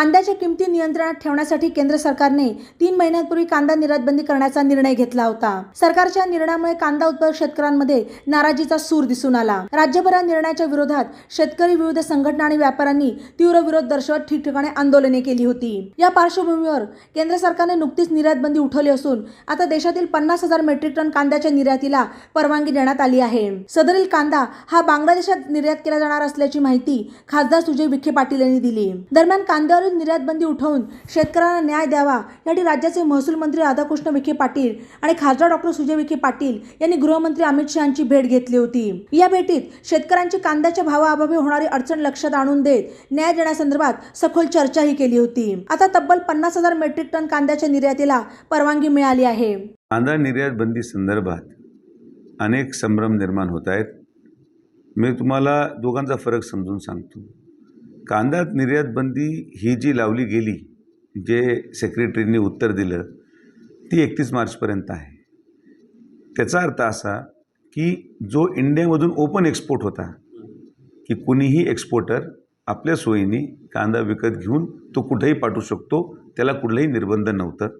कांद्याच्या किमती नियंत्रणात ठेवण्यासाठी केंद्र सरकारने तीन महिन्यांपूर्वी कांदा निर्यात बंदी करण्याचा निर्णय घेतला होता. सरकारच्या निर्णयामुळे कांदा उत्पादक शेतकऱ्यांमध्ये नाराजीचा सूर दिसून आला. राज्यभरात निर्णयाच्या विरोधात शेतकरी विविध संघटना आणि व्यापाऱ्यांनी तीव्र विरोध दर्शवत ठिकठिकाणी आंदोलने केली होती. या पार्श्वभूमीवर केंद्र सरकारने नुकतीच निर्यात बंदी उठवली असून आता देशातील पन्नास हजार मेट्रिक टन कांद्याच्या निर्यातीला परवानगी देण्यात आली आहे. सदरील कांदा हा बांगलादेशात निर्यात केला जाणार असल्याची माहिती खासदार सुजय विखे पाटील यांनी दिली. दरम्यान कांद्यावर निर्यात बंदी उठवून शेतकऱ्यांना न्याय द्यावा यासाठी राज्याचे महसूल मंत्री राधाकृष्ण विखे पाटील आणि खासदार डॉक्टर सुजय विखे पाटील यांनी गृहमंत्री अमित शहा यांची भेट घेतली होती. या भेटीत शेतकऱ्यांची कांद्याच्या भावाअभावी होणारी अडचण लक्षात आणून देत न्याय देण्यासंदर्भात सखोल चर्चाही केली होती. आता तब्बल पन्नास हजार मेट्रिक टन कांद्याच्या निर्यातीला परवानगी मिळाली आहे. कांदा निर्यात बंदी संदर्भात अनेक संभ्रम निर्माण होत आहेत. मी तुम्हाला दोघांचा फरक समजून सांगतो. कांदा निर्यात बंदी ही जी लावली गेली जे सेक्रेटरींनी उत्तर दिलं ती एकतीस मार्चपर्यंत आहे. त्याचा अर्थ असा की जो इंडियामधून ओपन एक्सपोर्ट होता की कुणीही एक्सपोर्टर आपल्या सोयीने कांदा विकत घेऊन तो कुठेही पाठवू शकतो त्याला कुठलंही निर्बंध नव्हतं.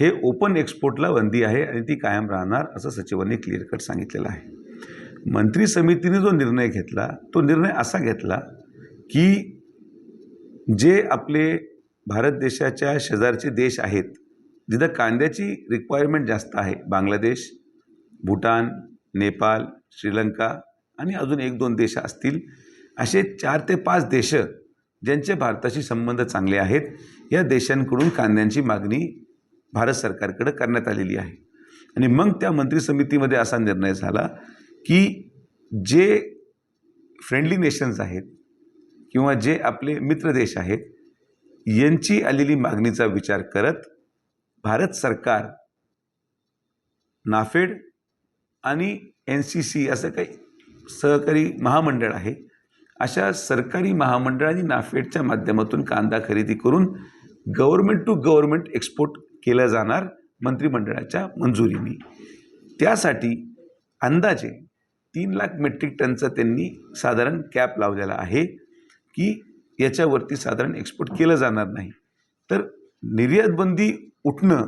हे ओपन एक्सपोर्टला बंदी आहे आणि ती कायम राहणार असं सचिवांनी क्लिअर कट सांगितलेलं आहे. मंत्री समितीने जो निर्णय घेतला तो निर्णय असा घेतला की जे आपले भारत देशाच्या शेजारचे देश आहेत जिथं कांद्याची रिक्वायरमेंट जास्त आहे बांगलादेश भूटान नेपाळ श्रीलंका आणि अजून एक दोन देश असतील असे चार ते पाच देश ज्यांचे भारताशी संबंध चांगले आहेत या देशांकडून कांद्यांची मागणी भारत सरकारकडे करण्यात आलेली आहे. आणि मग त्या मंत्री समितीमध्ये असा निर्णय झाला की जे फ्रेंडली नेशन्स आहेत किंवा जे आपले मित्र देश आहेत यांची आलेली मागणीचा विचार करत भारत सरकार नाफेड आणि एन सी सी असं काही सहकारी महामंडळ आहे अशा सरकारी महामंडळ आणि नाफेडच्या माध्यमातून कांदा खरेदी करून गव्हर्मेंट टू गव्हर्मेंट एक्सपोर्ट केलं जाणार मंत्रिमंडळाच्या मंजुरीने. त्यासाठी अंदाजे तीन लाख मेट्रिक टनचा त्यांनी साधारण कॅप लावलेला आहे. की याच्यावरती साधारण एक्सपोर्ट केलं जाणार नाही. तर निर्यातबंदी उठणं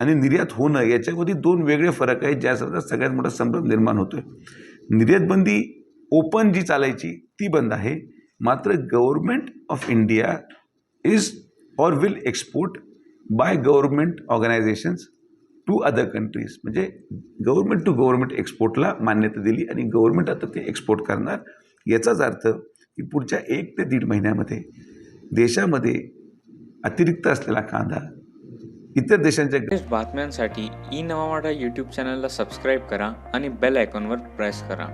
आणि निर्यात होणं याच्यामध्ये दोन वेगळे फरक आहेत ज्याचा सगळ्यात मोठा संभ्रम निर्माण होतो आहे निर्यातबंदी ओपन जी चालायची ती बंद आहे. मात्र government of India is or will export by government organisations to other countries म्हणजे गव्हर्मेंट टू गव्हर्मेंट एक्सपोर्टला मान्यता दिली आणि गव्हर्मेंट आता ते एक्सपोर्ट करणार. याचाच अर्थ की पुढच्या एक ते दीड महिन्यामध्ये देशामध्ये अतिरिक्त असलेला कांदा इतर देशांच्या लेटेस्ट बातम्यांसाठी ई नवा यूट्यूब चॅनलला सबस्क्राईब करा आणि बेल आयकॉनवर प्रेस करा.